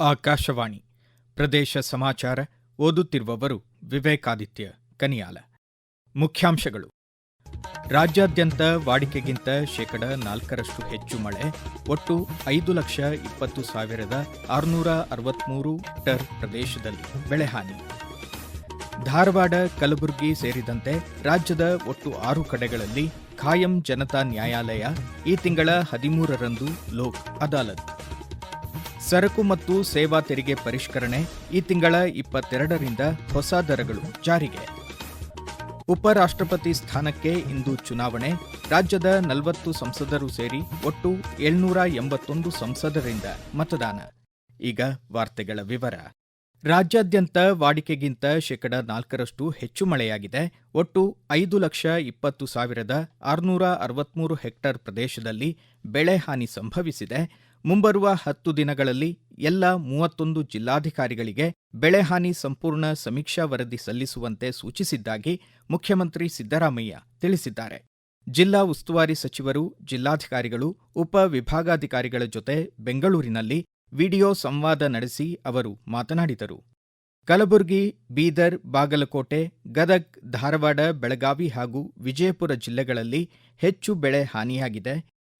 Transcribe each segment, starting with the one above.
ಆಕಾಶವಾಣಿ ಪ್ರದೇಶ ಸಮಾಚಾರ ಓದುತ್ತಿರುವವರು ವಿವೇಕಾದಿತ್ಯ ಕನಿಯಾಲ. ಮುಖ್ಯಾಂಶಗಳು. ರಾಜ್ಯಾದ್ಯಂತ ವಾಡಿಕೆಗಿಂತ ಶೇಕಡ ನಾಲ್ಕರಷ್ಟು ಹೆಚ್ಚು ಮಳೆ, ಒಟ್ಟು ಐದು ಲಕ್ಷ ಇಪ್ಪತ್ತು ಸಾವಿರದ ಆರುನೂರ ಅರವತ್ಮೂರು ಟರ್ ಪ್ರದೇಶದಲ್ಲಿ ಬೆಳೆಹಾನಿ. ಧಾರವಾಡ, ಕಲಬುರಗಿ ಸೇರಿದಂತೆ ರಾಜ್ಯದ ಒಟ್ಟು ಆರು ಕಡೆಗಳಲ್ಲಿ ಖಾಯಂ ಜನತಾ ನ್ಯಾಯಾಲಯ ಈ ತಿಂಗಳ ಹದಿಮೂರರಂದು ಲೋಕ್ ಅದಾಲತ್. ಸರಕು ಮತ್ತು ಸೇವಾ ತೆರಿಗೆ ಪರಿಷ್ಕರಣೆ ಈ ತಿಂಗಳ ಇಪ್ಪತ್ತೆರಡರಿಂದ ಹೊಸ ದರಗಳು ಜಾರಿಗೆ. ಉಪರಾಷ್ಟ್ರಪತಿ ಸ್ಥಾನಕ್ಕೆ ಇಂದು ಚುನಾವಣೆ, ರಾಜ್ಯದ ನಲವತ್ತು ಸಂಸದರು ಸೇರಿ ಒಟ್ಟು ಏಳ್ನೂರ ಎಂಬತ್ತೊಂದು ಸಂಸದರಿಂದ ಮತದಾನ. ಈಗ ವಾರ್ತೆಗಳ ವಿವರ. ರಾಜ್ಯಾದ್ಯಂತ ವಾಡಿಕೆಗಿಂತ ಶೇಕಡ ನಾಲ್ಕರಷ್ಟು ಹೆಚ್ಚು ಮಳೆಯಾಗಿದೆ. ಒಟ್ಟು ಐದು ಲಕ್ಷ ಇಪ್ಪತ್ತು ಸಾವಿರದ ಆರುನೂರ ಅರವತ್ಮೂರು ಹೆಕ್ಟರ್ ಪ್ರದೇಶದಲ್ಲಿ ಬೆಳೆ ಹಾನಿ ಸಂಭವಿಸಿದೆ. ಮುಂಬರುವ ಹತ್ತು ದಿನಗಳಲ್ಲಿ ಎಲ್ಲ ಮೂವತ್ತೊಂದು ಜಿಲ್ಲಾಧಿಕಾರಿಗಳಿಗೆ ಬೆಳೆಹಾನಿ ಸಂಪೂರ್ಣ ಸಮೀಕ್ಷಾ ವರದಿ ಸಲ್ಲಿಸುವಂತೆ ಸೂಚಿಸಿದ್ದಾಗಿ ಮುಖ್ಯಮಂತ್ರಿ ಸಿದ್ದರಾಮಯ್ಯ ತಿಳಿಸಿದ್ದಾರೆ. ಜಿಲ್ಲಾ ಉಸ್ತುವಾರಿ ಸಚಿವರು, ಜಿಲ್ಲಾಧಿಕಾರಿಗಳು, ಉಪ ವಿಭಾಗಾಧಿಕಾರಿಗಳ ಜೊತೆ ಬೆಂಗಳೂರಿನಲ್ಲಿ ವಿಡಿಯೋ ಸಂವಾದ ನಡೆಸಿ ಅವರು ಮಾತನಾಡಿದರು. ಕಲಬುರಗಿ, ಬೀದರ್, ಬಾಗಲಕೋಟೆ, ಗದಗ್, ಧಾರವಾಡ, ಬೆಳಗಾವಿ ಹಾಗೂ ವಿಜಯಪುರ ಜಿಲ್ಲೆಗಳಲ್ಲಿ ಹೆಚ್ಚು ಬೆಳೆ ಹಾನಿಯಾಗಿದೆ.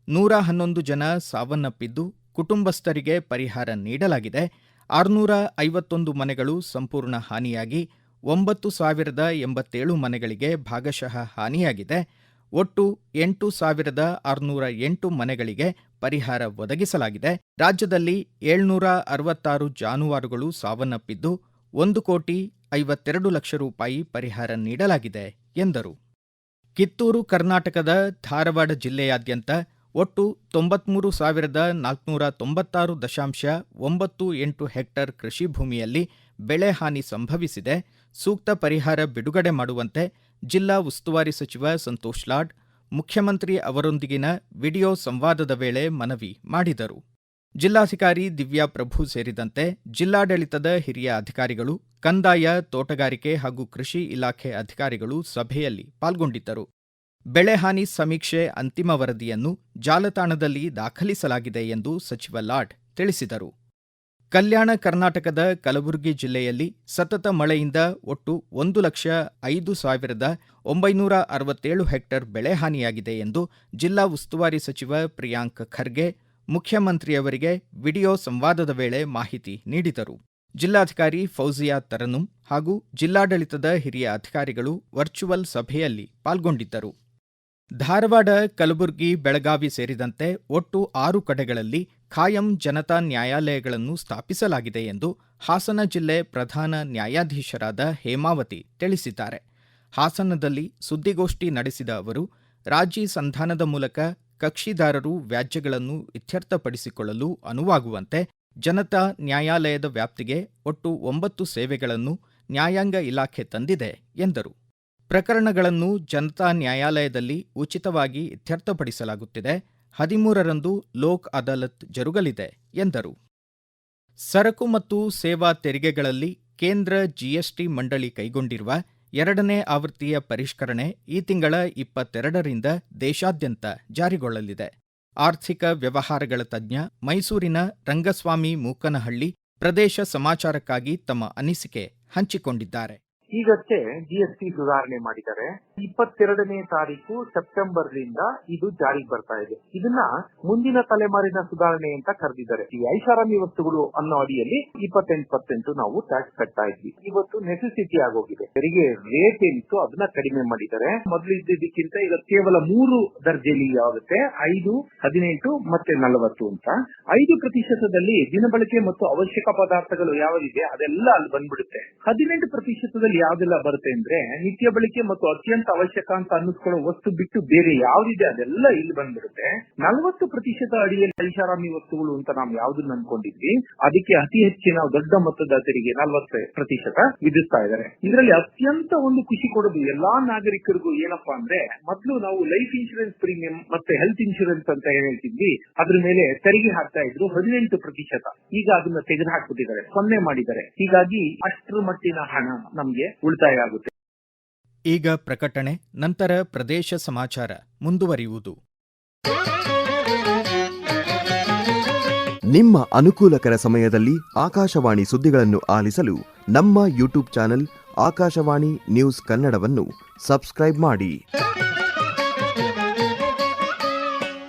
ನೂರ ಹನ್ನೊಂದು ಜನ ಸಾವನ್ನಪ್ಪಿದ್ದು ಕುಟುಂಬಸ್ಥರಿಗೆ ಪರಿಹಾರ ನೀಡಲಾಗಿದೆ. ಆರುನೂರ ಐವತ್ತೊಂದು ಮನೆಗಳು ಸಂಪೂರ್ಣ ಹಾನಿಯಾಗಿ, ಒಂಬತ್ತು ಸಾವಿರದ ಎಂಬತ್ತೇಳು ಮನೆಗಳಿಗೆ ಭಾಗಶಃ ಹಾನಿಯಾಗಿದೆ. ಒಟ್ಟು ಎಂಟು ಸಾವಿರದ ಆರುನೂರ ಎಂಟು ಮನೆಗಳಿಗೆ ಪರಿಹಾರ ಒದಗಿಸಲಾಗಿದೆ. ರಾಜ್ಯದಲ್ಲಿ ಏಳ್ನೂರ ಅರವತ್ತಾರು ಜಾನುವಾರುಗಳು ಸಾವನ್ನಪ್ಪಿದ್ದು, ಒಂದು ಕೋಟಿ ಐವತ್ತೆರಡು ಲಕ್ಷ ರೂಪಾಯಿ ಪರಿಹಾರ ನೀಡಲಾಗಿದೆ ಎಂದರು. ಕಿತ್ತೂರು, ಕರ್ನಾಟಕದ ಧಾರವಾಡ ಜಿಲ್ಲೆಯಾದ್ಯಂತ ಒಟ್ಟು ತೊಂಬತ್ಮೂರು ಸಾವಿರದ ನಾಲ್ಕುನೂರ ತೊಂಬತ್ತಾರು ದಶಾಂಶ ಒಂಬತ್ತು ಎಂಟು ಹೆಕ್ಟರ್ ಕೃಷಿ ಭೂಮಿಯಲ್ಲಿ ಬೆಳೆ ಹಾನಿ ಸಂಭವಿಸಿದೆ. ಸೂಕ್ತ ಪರಿಹಾರ ಬಿಡುಗಡೆ ಮಾಡುವಂತೆ ಜಿಲ್ಲಾ ಉಸ್ತುವಾರಿ ಸಚಿವ ಸಂತೋಷ್ ಲಾಡ್, ಮುಖ್ಯಮಂತ್ರಿ ಅವರೊಂದಿಗಿನ ವಿಡಿಯೋ ಸಂವಾದದ ವೇಳೆ ಮನವಿ ಮಾಡಿದರು. ಜಿಲ್ಲಾಧಿಕಾರಿ ದಿವ್ಯಾ ಪ್ರಭು ಸೇರಿದಂತೆ ಜಿಲ್ಲಾಡಳಿತದ ಹಿರಿಯ ಅಧಿಕಾರಿಗಳು, ಕಂದಾಯ, ತೋಟಗಾರಿಕೆ ಹಾಗೂ ಕೃಷಿ ಇಲಾಖೆ ಅಧಿಕಾರಿಗಳು ಸಭೆಯಲ್ಲಿ ಪಾಲ್ಗೊಂಡಿದ್ದರು. ಬೆಳೆಹಾನಿ ಸಮೀಕ್ಷೆ ಅಂತಿಮ ವರದಿಯನ್ನು ಜಾಲತಾಣದಲ್ಲಿ ದಾಖಲಿಸಲಾಗಿದೆ ಎಂದು ಸಚಿವ ಲಾಡ್ ತಿಳಿಸಿದರು. ಕಲ್ಯಾಣ ಕರ್ನಾಟಕದ ಕಲಬುರಗಿ ಜಿಲ್ಲೆಯಲ್ಲಿ ಸತತ ಮಳೆಯಿಂದ ಒಟ್ಟು ಒಂದು ಲಕ್ಷ ಐದು ಸಾವಿರದ ಒಂಬೈನೂರ ಅರವತ್ತೇಳು ಹೆಕ್ಟರ್ ಬೆಳೆ ಹಾನಿಯಾಗಿದೆ ಎಂದು ಜಿಲ್ಲಾ ಉಸ್ತುವಾರಿ ಸಚಿವ ಪ್ರಿಯಾಂಕ್ ಖರ್ಗೆ, ಮುಖ್ಯಮಂತ್ರಿಯವರಿಗೆ ವಿಡಿಯೋ ಸಂವಾದದ ವೇಳೆ ಮಾಹಿತಿ ನೀಡಿದರು. ಜಿಲ್ಲಾಧಿಕಾರಿ ಫೌಜಿಯಾ ತರನುಂ ಹಾಗೂ ಜಿಲ್ಲಾಡಳಿತದ ಹಿರಿಯ ಅಧಿಕಾರಿಗಳು ವರ್ಚುವಲ್ ಸಭೆಯಲ್ಲಿ ಪಾಲ್ಗೊಂಡಿದ್ದರು. ಧಾರವಾಡ, ಕಲಬುರಗಿ, ಬೆಳಗಾವಿ ಸೇರಿದಂತೆ ಒಟ್ಟು ಆರು ಕಡೆಗಳಲ್ಲಿ ಖಾಯಂ ಜನತಾ ನ್ಯಾಯಾಲಯಗಳನ್ನು ಸ್ಥಾಪಿಸಲಾಗಿದೆ ಎಂದು ಹಾಸನ ಜಿಲ್ಲೆ ಪ್ರಧಾನ ನ್ಯಾಯಾಧೀಶರಾದ ಹೇಮಾವತಿ ತಿಳಿಸಿದ್ದಾರೆ. ಹಾಸನದಲ್ಲಿ ಸುದ್ದಿಗೋಷ್ಠಿ ನಡೆಸಿದ ಅವರು, ರಾಜಿ ಸಂಧಾನದ ಮೂಲಕ ಕಕ್ಷಿದಾರರು ವ್ಯಾಜ್ಯಗಳನ್ನು ಇತ್ಯರ್ಥಪಡಿಸಿಕೊಳ್ಳಲು ಅನುವಾಗುವಂತೆ ಜನತಾ ನ್ಯಾಯಾಲಯದ ವ್ಯಾಪ್ತಿಗೆ ಒಟ್ಟು ಒಂಬತ್ತು ಸೇವೆಗಳನ್ನು ನ್ಯಾಯಾಂಗ ಇಲಾಖೆ ತಂದಿದೆ ಎಂದರು. ಪ್ರಕರಣಗಳನ್ನು ಜನತಾ ನ್ಯಾಯಾಲಯದಲ್ಲಿ ಉಚಿತವಾಗಿ ಇತ್ಯರ್ಥಪಡಿಸಲಾಗುತ್ತಿದೆ. ಹದಿಮೂರರಂದು ಲೋಕ್ ಅದಾಲತ್ ಜರುಗಲಿದೆ, ಎಂದರು. ಸರಕು ಮತ್ತು ಸೇವಾ ತೆರಿಗೆಗಳಲ್ಲಿ ಕೇಂದ್ರ ಜಿಎಸ್ಟಿ ಮಂಡಳಿ ಕೈಗೊಂಡಿರುವ ಎರಡನೇ ಆವೃತ್ತಿಯ ಪರಿಷ್ಕರಣೆ ಈ ತಿಂಗಳ ಇಪ್ಪತ್ತೆರಡರಿಂದ ದೇಶಾದ್ಯಂತ ಜಾರಿಗೊಳ್ಳಲಿದೆ. ಆರ್ಥಿಕ ವ್ಯವಹಾರಗಳ ತಜ್ಞ ಮೈಸೂರಿನ ರಂಗಸ್ವಾಮಿ ಮೂಕನಹಳ್ಳಿ ಪ್ರದೇಶ ಸಮಾಚಾರಕ್ಕಾಗಿ ತಮ್ಮ ಅನಿಸಿಕೆ ಹಂಚಿಕೊಂಡಿದ್ದಾರೆ. ಈಗಷ್ಟೇ ಜಿಎಸ್ಟಿ ಸುಧಾರಣೆ ಮಾಡಿದ್ದಾರೆ. ಇಪ್ಪತ್ತೆರಡನೇ ತಾರೀಕು ಸೆಪ್ಟೆಂಬರ್ ರಿಂದ ಇದು ಜಾರಿಗೆ ಬರ್ತಾ ಇದೆ. ಇದನ್ನ ಮುಂದಿನ ತಲೆಮಾರಿನ ಸುಧಾರಣೆ ಅಂತ ಕರೆದಿದ್ದಾರೆ. ಈ ಐಷಾರಾಮಿ ವಸ್ತುಗಳು ಅನ್ನೋ ಅಡಿಯಲ್ಲಿ ಇಪ್ಪತ್ತೆಂಟು ಪರ್ಸೆಂಟ್ ನಾವು ಟ್ಯಾಕ್ಸ್ ಕಟ್ತಾ ಇದ್ವಿ. ಇವತ್ತು ನೆಸೆಸಿಟಿ ಆಗೋಗಿದೆ. ತೆರಿಗೆ ರೇಟ್ ಏನಿತ್ತು ಅದನ್ನ ಕಡಿಮೆ ಮಾಡಿದ್ದಾರೆ. ಮೊದಲು ಇದ್ದಿದ್ದಕ್ಕಿಂತ ಈಗ ಕೇವಲ ಮೂರು ದರ್ಜೆಯಲ್ಲಿ ಆಗುತ್ತೆ. ಐದು, ಹದಿನೆಂಟು ಮತ್ತೆ ನಲವತ್ತು ಅಂತ. ಐದು ಪ್ರತಿಶತದಲ್ಲಿ ದಿನಬಳಕೆ ಮತ್ತು ಅವಶ್ಯಕ ಪದಾರ್ಥಗಳು ಯಾವ್ದಿದೆ ಅದೆಲ್ಲ ಅಲ್ಲಿ ಬಂದ್ಬಿಡುತ್ತೆ. ಹದಿನೆಂಟು ಪ್ರತಿಶತದಲ್ಲಿ ಯಾವ್ದೆಲ್ಲ ಬರುತ್ತೆ ಅಂದ್ರೆ ನಿತ್ಯ ಬಳಕೆ ಮತ್ತು ಅತ್ಯಂತ ಅವಶ್ಯಕ ಅಂತ ಅನ್ನಿಸ್ಕೊಳ್ಳೋ ವಸ್ತು ಬಿಟ್ಟು ಬೇರೆ ಯಾವ್ದಿದೆ ಅದೆಲ್ಲ ಇಲ್ಲಿ ಬಂದ್ಬಿಡುತ್ತೆ. ನಲವತ್ತು ಪ್ರತಿಶತ ಅಡಿಯಲ್ಲಿ ಐಷಾರಾಮಿ ವಸ್ತುಗಳು ಅಂತ ನಾವು ಯಾವ್ದನ್ನ ಅನ್ಕೊಂಡಿದ್ವಿ. ಅದಕ್ಕೆ ಅತಿ ಹೆಚ್ಚಿನ ದೊಡ್ಡ ಮೊತ್ತದ ತೆರಿಗೆ ನಲವತ್ತು ಪ್ರತಿಶತ ವಿಧಿಸ್ತಾ ಇದ್ದಾರೆ. ಇದರಲ್ಲಿ ಅತ್ಯಂತ ಒಂದು ಖುಷಿ ಕೊಡೋದು ಎಲ್ಲಾ ನಾಗರಿಕರಿಗೂ ಏನಪ್ಪಾ ಅಂದ್ರೆ ಮೊದಲು ನಾವು ಲೈಫ್ ಇನ್ಶೂರೆನ್ಸ್ ಪ್ರೀಮಿಯಂ ಮತ್ತೆ ಹೆಲ್ತ್ ಇನ್ಶೂರೆನ್ಸ್ ಅಂತ ಹೇಳ್ತಿದ್ವಿ. ಅದ್ರ ಮೇಲೆ ತೆರಿಗೆ ಹಾಕ್ತಾ ಇದ್ರು ಹದಿನೆಂಟು ಪ್ರತಿಶತ. ಈಗ ಅದನ್ನ ತೆಗೆದು ಹಾಕ್ಬಿಟ್ಟಿದ್ದಾರೆ ಸೊನ್ನೆ ಮಾಡಿದ್ದಾರೆ. ಹೀಗಾಗಿ ಅಷ್ಟರ ಮಟ್ಟಿನ ಹಣ ನಮ್ಗೆ ಉಳಿತಾಯ ಆಗುತ್ತೆ ಈಗ ಪ್ರಕಟಣೆ ನಂತರ ಪ್ರದೇಶ ಸಮಾಚಾರ ಮುಂದುವರಿಯುವುದು. ನಿಮ್ಮ ಅನುಕೂಲಕರ ಸಮಯದಲ್ಲಿ ಆಕಾಶವಾಣಿ ಸುದ್ದಿಗಳನ್ನು ಆಲಿಸಲು ನಮ್ಮ ಯೂಟ್ಯೂಬ್ ಚಾನೆಲ್ ಆಕಾಶವಾಣಿ ನ್ಯೂಸ್ ಕನ್ನಡವನ್ನು ಸಬ್ಸ್ಕ್ರೈಬ್ ಮಾಡಿ.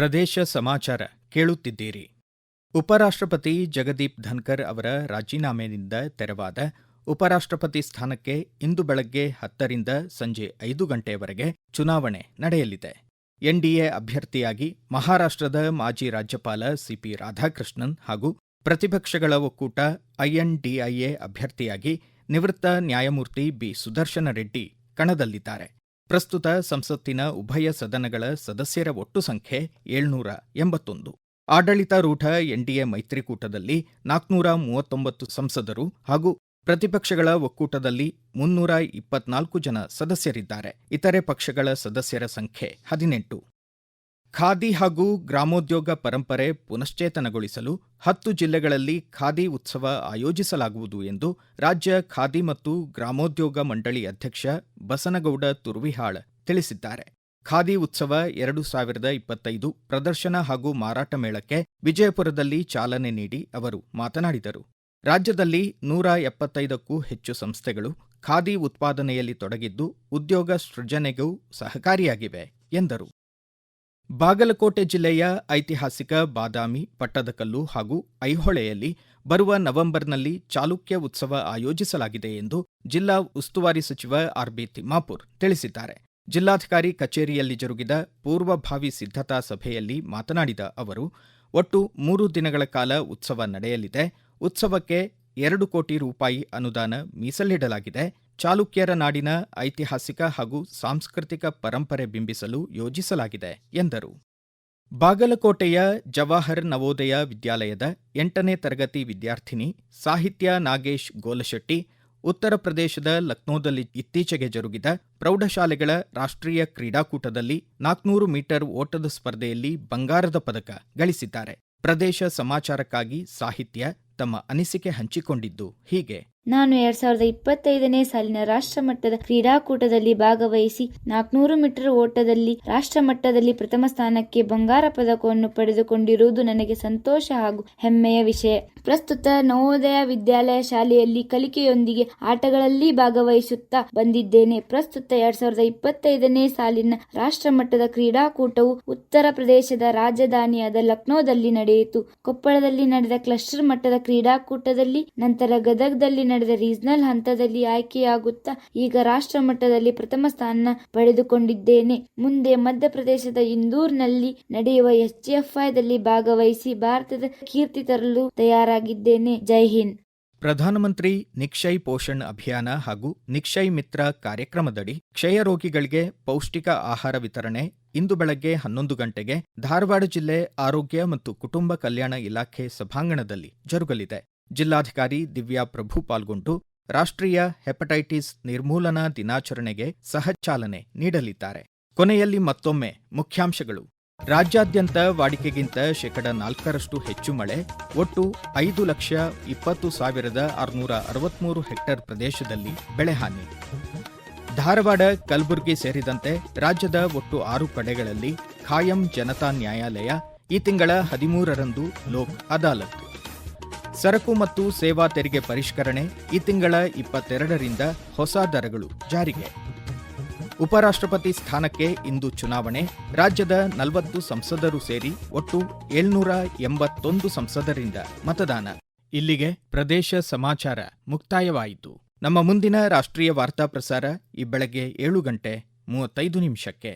ಪ್ರದೇಶ ಸಮಾಚಾರ ಕೇಳುತ್ತಿದ್ದೀರಿ. ಉಪರಾಷ್ಟ್ರಪತಿ ಜಗದೀಪ್ ಧನ್ಕರ್ ಅವರ ರಾಜೀನಾಮೆಯಿಂದ ತೆರವಾದ ಉಪರಾಷ್ಟ್ರಪತಿ ಸ್ಥಾನಕ್ಕೆ ಇಂದು ಬೆಳಗ್ಗೆ ಹತ್ತರಿಂದ ಸಂಜೆ ಐದು ಗಂಟೆಯವರೆಗೆ ಚುನಾವಣೆ ನಡೆಯಲಿದೆ. ಎನ್ಡಿಎ ಅಭ್ಯರ್ಥಿಯಾಗಿ ಮಹಾರಾಷ್ಟ್ರದ ಮಾಜಿ ರಾಜ್ಯಪಾಲ ಸಿಪಿ ರಾಧಾಕೃಷ್ಣನ್ ಹಾಗೂ ಪ್ರತಿಪಕ್ಷಗಳ ಒಕ್ಕೂಟ ಐಎನ್ಡಿಐಎ ಅಭ್ಯರ್ಥಿಯಾಗಿ ನಿವೃತ್ತ ನ್ಯಾಯಮೂರ್ತಿ ಬಿ ಸುದರ್ಶನ ರೆಡ್ಡಿ ಕಣದಲ್ಲಿದ್ದಾರೆ. ಪ್ರಸ್ತುತ ಸಂಸತ್ತಿನ ಉಭಯ ಸದನಗಳ ಸದಸ್ಯರ ಒಟ್ಟು ಸಂಖ್ಯೆ ಏಳ್ನೂರ ಎಂಬತ್ತೊಂದು. ಆಡಳಿತಾರೂಢ ಎನ್ಡಿಎ ಮೈತ್ರಿಕೂಟದಲ್ಲಿ ನಾಲ್ಕುನೂರ ಮೂವತ್ತೊಂಬತ್ತು ಸಂಸದರು ಹಾಗೂ ಪ್ರತಿಪಕ್ಷಗಳ ಒಕ್ಕೂಟದಲ್ಲಿ ಮುನ್ನೂರ ಇಪ್ಪತ್ನಾಲ್ಕು ಜನ ಸದಸ್ಯರಿದ್ದಾರೆ. ಇತರೆ ಪಕ್ಷಗಳ ಸದಸ್ಯರ ಸಂಖ್ಯೆ ಹದಿನೆಂಟು. ಖಾದಿ ಹಾಗೂ ಗ್ರಾಮೋದ್ಯೋಗ ಪರಂಪರೆ ಪುನಶ್ಚೇತನಗೊಳಿಸಲು ಹತ್ತು ಜಿಲ್ಲೆಗಳಲ್ಲಿ ಖಾದಿ ಉತ್ಸವ ಆಯೋಜಿಸಲಾಗುವುದು ಎಂದು ರಾಜ್ಯ ಖಾದಿ ಮತ್ತು ಗ್ರಾಮೋದ್ಯೋಗ ಮಂಡಳಿ ಅಧ್ಯಕ್ಷ ಬಸನಗೌಡ ತುರ್ವಿಹಾಳ ತಿಳಿಸಿದ್ದಾರೆ. ಖಾದಿ ಉತ್ಸವ ಎರಡು ಸಾವಿರದ ಇಪ್ಪತ್ತೈದು ಪ್ರದರ್ಶನ ಹಾಗೂ ಮಾರಾಟ ಮೇಳಕ್ಕೆ ವಿಜಯಪುರದಲ್ಲಿ ಚಾಲನೆ ನೀಡಿ ಅವರು ಮಾತನಾಡಿದರು. ರಾಜ್ಯದಲ್ಲಿ ನೂರ ಎಪ್ಪತ್ತೈದಕ್ಕೂ ಹೆಚ್ಚು ಸಂಸ್ಥೆಗಳು ಖಾದಿ ಉತ್ಪಾದನೆಯಲ್ಲಿ ತೊಡಗಿದ್ದು ಉದ್ಯೋಗ ಸೃಜನೆಗೂ ಸಹಕಾರಿಯಾಗಿವೆ ಎಂದರು. ಬಾಗಲಕೋಟೆ ಜಿಲ್ಲೆಯ ಐತಿಹಾಸಿಕ ಬಾದಾಮಿ ಪಟ್ಟದಕಲ್ಲು ಹಾಗೂ ಐಹೊಳೆಯಲ್ಲಿ ಬರುವ ನವೆಂಬರ್ನಲ್ಲಿ ಚಾಲುಕ್ಯ ಉತ್ಸವ ಆಯೋಜಿಸಲಾಗಿದೆ ಎಂದು ಜಿಲ್ಲಾ ಉಸ್ತುವಾರಿ ಸಚಿವ ಆರ್ಬಿ ತಿಮ್ಮಾಪುರ್ ತಿಳಿಸಿದ್ದಾರೆ. ಜಿಲ್ಲಾಧಿಕಾರಿ ಕಚೇರಿಯಲ್ಲಿ ಜರುಗಿದ ಪೂರ್ವಭಾವಿ ಸಿದ್ಧತಾ ಸಭೆಯಲ್ಲಿ ಮಾತನಾಡಿದ ಅವರು, ಒಟ್ಟು ಮೂರು ದಿನಗಳ ಕಾಲ ಉತ್ಸವ ನಡೆಯಲಿದೆ. ಉತ್ಸವಕ್ಕೆ ಎರಡು ಕೋಟಿ ರೂಪಾಯಿ ಅನುದಾನ ಮೀಸಲಿಡಲಾಗಿದೆ. ಚಾಲುಕ್ಯರ ನಾಡಿನ ಐತಿಹಾಸಿಕ ಹಾಗೂ ಸಾಂಸ್ಕೃತಿಕ ಪರಂಪರೆ ಬಿಂಬಿಸಲು ಯೋಜಿಸಲಾಗಿದೆ ಎಂದರು. ಬಾಗಲಕೋಟೆಯ ಜವಾಹರ್ ನವೋದಯ ವಿದ್ಯಾಲಯದ ಎಂಟನೇ ತರಗತಿ ವಿದ್ಯಾರ್ಥಿನಿ ಸಾಹಿತ್ಯ ನಾಗೇಶ್ ಗೋಲಶೆಟ್ಟಿ, ಉತ್ತರ ಪ್ರದೇಶದ ಲಕ್ನೋದಲ್ಲಿ ಇತ್ತೀಚೆಗೆ ಜರುಗಿದ ಪ್ರೌಢಶಾಲೆಗಳ ರಾಷ್ಟ್ರೀಯ ಕ್ರೀಡಾಕೂಟದಲ್ಲಿ ನಾಲ್ಕುನೂರು ಮೀಟರ್ ಓಟದ ಸ್ಪರ್ಧೆಯಲ್ಲಿ ಬಂಗಾರದ ಪದಕ ಗಳಿಸಿದ್ದಾರೆ. ಪ್ರದೇಶ ಸಮಾಚಾರಕ್ಕಾಗಿ ಸಾಹಿತ್ಯ ತಮ್ಮ ಅನಿಸಿಕೆ ಹಂಚಿಕೊಂಡಿದ್ದು. ಹೀಗೆ. ನಾನು ಎರಡ್ ಸಾವಿರದ ಇಪ್ಪತ್ತೈದನೇ ಸಾಲಿನ ರಾಷ್ಟ್ರಮಟ್ಟದ ಕ್ರೀಡಾಕೂಟದಲ್ಲಿ ಭಾಗವಹಿಸಿ ನಾಲ್ಕುನೂರು ಮೀಟರ್ ಓಟದಲ್ಲಿ ರಾಷ್ಟ್ರಮಟ್ಟದಲ್ಲಿ ಪ್ರಥಮ ಸ್ಥಾನಕ್ಕೆ ಬಂಗಾರ ಪದಕವನ್ನು ಪಡೆದುಕೊಂಡಿರುವುದು ನನಗೆ ಸಂತೋಷ ಹಾಗೂ ಹೆಮ್ಮೆಯ ವಿಷಯ. ಪ್ರಸ್ತುತ ನವೋದಯ ವಿದ್ಯಾಲಯ ಶಾಲೆಯಲ್ಲಿ ಕಲಿಕೆಯೊಂದಿಗೆ ಆಟಗಳಲ್ಲಿ ಭಾಗವಹಿಸುತ್ತಾ ಬಂದಿದ್ದೇನೆ. ಪ್ರಸ್ತುತ ಎರಡ್ ಸಾವಿರದ ಇಪ್ಪತ್ತೈದನೇ ಸಾಲಿನ ರಾಷ್ಟ್ರಮಟ್ಟದ ಕ್ರೀಡಾಕೂಟವು ಉತ್ತರ ಪ್ರದೇಶದ ರಾಜಧಾನಿಯಾದ ಲಕ್ನೋದಲ್ಲಿ ನಡೆಯಿತು. ಕೊಪ್ಪಳದಲ್ಲಿ ನಡೆದ ಕ್ಲಸ್ಟರ್ ಮಟ್ಟದ ಕ್ರೀಡಾಕೂಟದಲ್ಲಿ, ನಂತರ ಗದಗದಲ್ಲಿ ನಡೆದ ರೀಜನಲ್ ಹಂತದಲ್ಲಿ ಆಯ್ಕೆಯಾಗುತ್ತಾ ಈಗ ರಾಷ್ಟ್ರ ಮಟ್ಟದಲ್ಲಿ ಪ್ರಥಮ ಸ್ಥಾನ ಪಡೆದುಕೊಂಡಿದ್ದೇನೆ. ಮುಂದೆ ಮಧ್ಯಪ್ರದೇಶದ ಇಂದೂರ್ನಲ್ಲಿ ನಡೆಯುವ ಎಚ್ಎಫ್ಐದಲ್ಲಿ ಭಾಗವಹಿಸಿ ಭಾರತದ ಕೀರ್ತಿ ತರಲು ತಯಾರಾಗಿದ್ದೇನೆ ಜೈ ಹಿಂದ್. ಪ್ರಧಾನಮಂತ್ರಿ ನಿಕ್ಷಯ್ ಪೋಷಣ್ ಅಭಿಯಾನ ಹಾಗೂ ನಿಕ್ಷಯ್ ಮಿತ್ರ ಕಾರ್ಯಕ್ರಮದಡಿ ಕ್ಷಯ ರೋಗಿಗಳಿಗೆ ಪೌಷ್ಟಿಕ ಆಹಾರ ವಿತರಣೆ ಇಂದು ಬೆಳಗ್ಗೆ ಹನ್ನೊಂದು ಗಂಟೆಗೆ ಧಾರವಾಡ ಜಿಲ್ಲೆ ಆರೋಗ್ಯ ಮತ್ತು ಕುಟುಂಬ ಕಲ್ಯಾಣ ಇಲಾಖೆ ಸಭಾಂಗಣದಲ್ಲಿ ಜರುಗಲಿದೆ. ಜಿಲ್ಲಾಧಿಕಾರಿ ದಿವ್ಯಾ ಪ್ರಭು ಪಾಲ್ಗೊಂಡು ರಾಷ್ಟ್ರೀಯ ಹೆಪಟೈಟಿಸ್ ನಿರ್ಮೂಲನಾ ದಿನಾಚರಣೆಗೆ ಸಹಚಾಲನೆ ನೀಡಲಿದ್ದಾರೆ. ಕೊನೆಯಲ್ಲಿ ಮತ್ತೊಮ್ಮೆ ಮುಖ್ಯಾಂಶಗಳು. ರಾಜ್ಯಾದ್ಯಂತ ವಾಡಿಕೆಗಿಂತ ಶೇಕಡ ನಾಲ್ಕರಷ್ಟು ಹೆಚ್ಚು ಮಳೆ, ಒಟ್ಟು ಐದು ಲಕ್ಷ ಇಪ್ಪತ್ತು ಸಾವಿರದ ಆರುನೂರ ಅರವತ್ಮೂರು ಹೆಕ್ಟೇರ್ ಪ್ರದೇಶದಲ್ಲಿ ಬೆಳೆಹಾನಿ ಧಾರವಾಡ, ಕಲಬುರಗಿ ಸೇರಿದಂತೆ ರಾಜ್ಯದ ಒಟ್ಟು ಆರು ಕಡೆಗಳಲ್ಲಿ ಖಾಯಂ ಜನತಾ ನ್ಯಾಯಾಲಯ ಈ ತಿಂಗಳ ಹದಿಮೂರರಂದು ಲೋಕ್ ಅದಾಲತ್. ಸರಕು ಮತ್ತು ಸೇವಾ ತೆರಿಗೆ ಪರಿಷ್ಕರಣೆ ಈ ತಿಂಗಳ ಇಪ್ಪತ್ತೆರಡರಿಂದ ಹೊಸ ದರಗಳು ಜಾರಿಗೆ. ಉಪರಾಷ್ಟ್ರಪತಿ ಸ್ಥಾನಕ್ಕೆ ಇಂದು ಚುನಾವಣೆ. ರಾಜ್ಯದ ನಲವತ್ತು ಸಂಸದರು ಸೇರಿ ಒಟ್ಟು ಏಳ್ನೂರ ಎಂಬತ್ತೊಂದು ಸಂಸದರಿಂದ ಮತದಾನ. ಇಲ್ಲಿಗೆ ಪ್ರದೇಶ ಸಮಾಚಾರ ಮುಕ್ತಾಯವಾಯಿತು. ನಮ್ಮ ಮುಂದಿನ ರಾಷ್ಟ್ರೀಯ ವಾರ್ತಾ ಪ್ರಸಾರ ಈ ಬೆಳಗ್ಗೆ ಏಳು ಗಂಟೆ ಮೂವತ್ತೈದು ನಿಮಿಷಕ್ಕೆ.